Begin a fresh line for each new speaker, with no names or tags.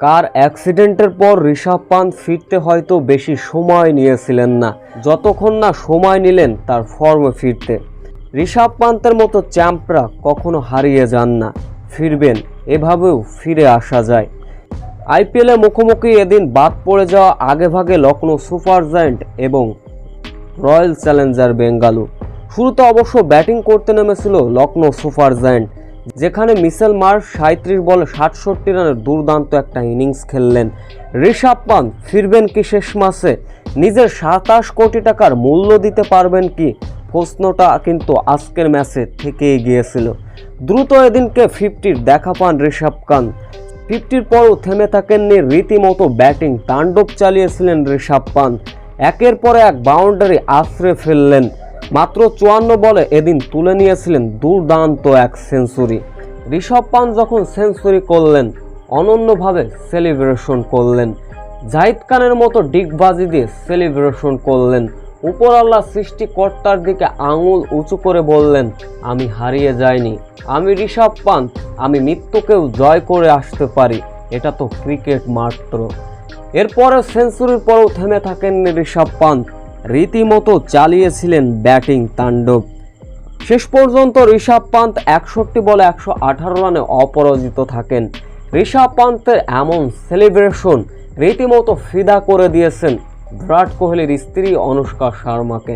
কার অ্যাক্সিডেন্টের পর ঋষভ পান্ত ফিরতে হয়তো বেশি সময় নিয়েছিলেন না। যতক্ষণ না সময় নিলেন তার ফর্মে ফিরতে। ঋষভ পান্তের মতো চ্যাম্পরা কখনো হারিয়ে যান না। ফিরবেন, এভাবেও ফিরে আসা যায়। আইপিএলে মুখোমুখি এদিন বাদ পড়ে যাওয়া আগেভাগে লখনৌ সুপার জায়েন্ট এবং রয়্যাল চ্যালেঞ্জার বেঙ্গালু শুরুতে অবশ্য ব্যাটিং করতে নেমেছিল লখনৌ সুপার জায়েন্ট। যেখানে মিসেল মার্শ সাঁত্রিশ বলে সাতষট্টি রানের দুর্দান্ত একটা ইনিংস খেললেন। ঋষভ পান্ত ফিরবেন কি শেষ মাসে? নিজের সাতাশ কোটি টাকার মূল্য দিতে পারবেন কি? প্রশ্নটা কিন্তু আজকের ম্যাচে থেকেই গিয়েছিল। দ্রুত এদিনকে ফিফটির দেখা পান ঋষভ পান্ত। ফিফটির পরও থেমে থাকেননি, রীতিমতো ব্যাটিং তাণ্ডব চালিয়েছিলেন ঋষভ পান্ত। একের পর এক বাউন্ডারি আশ্রে ফেললেন মাত্র চুয়ান্ন বলে এদিন তুলে নিয়েছিলেন দুর্দান্ত এক সেঞ্চুরি। ঋষভ পান যখন সেঞ্চুরি করলেন, অনন্যভাবে সেলিব্রেশন করলেন। জাহিদ খানের মতো ডিগবাজি দিয়ে সেলিব্রেশন করলেন। উপর আল্লাহ সৃষ্টিকর্তার দিকে আঙুল উঁচু করে বললেন, আমি হারিয়ে যাইনি। আমি ঋষভ পান্ত। আমি মৃত্যুকেও জয় করে আসতে পারি। এটা তো ক্রিকেট মাত্র। এরপরে সেঞ্চুরির পরেও থেমে থাকেননি ঋষভ পান্ত। রীতিমতো চালিয়েছিলেন ব্যাটিং তাণ্ডব। শেষ পর্যন্ত ঋষভ পান্ত একষট্টি বলে একশো আঠারো রানে অপরাজিত থাকেন। ঋষভ পান্তের এমন সেলিব্রেশন রীতিমতো ফিদা করে দিয়েছেন বিরাট কোহলির স্ত্রী অনুষ্কা শর্মাকে।